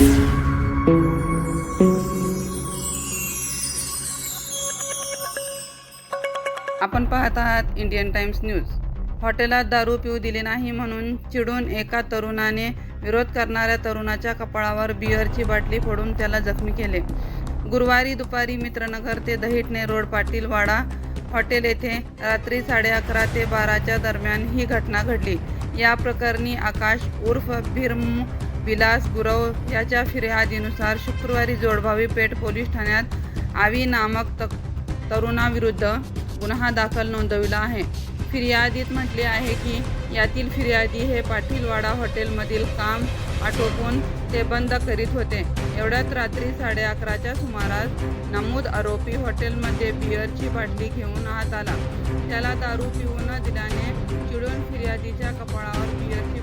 आपण पाहत आहात इंडियन टाइम्स न्यूज. हॉटेलात दारू पिऊ दिली नाही म्हणून चिडून एका तरुणाने विरोध करणाऱ्या तरुणाच्या कपाळावर बिअरची बाटली फोडून त्याला जखमी केले. गुरुवारी दुपारी मित्रनगर ते दहिटणे रोड पाटीलवाडा हॉटेल येथे रात्री साडे अकरा ते बाराच्या दरम्यान ही घटना घडली. या प्रकरणी आकाश उर्फ भीरम विलास गुरव याच्या फिर्यादीनुसार शुक्रवारी जोडभावी पेठ पोलीस ठाण्यात आवी नामक तक तरुणाविरुद्ध गुन्हा दाखल नोंदविला आहे. फिर्यादीत म्हटले आहे की यातील फिर्यादी हे पाटीलवाडा हॉटेलमधील काम आटोपून ते बंद करीत होते. एवढ्यात रात्री साडे अकराच्या सुमारास नमूद आरोपी हॉटेलमध्ये बिअरची बाटली घेऊन आत आला. त्याला दारू पिऊ न दिल्याने चिडून फिर्यादीच्या कपाळावर बिअरची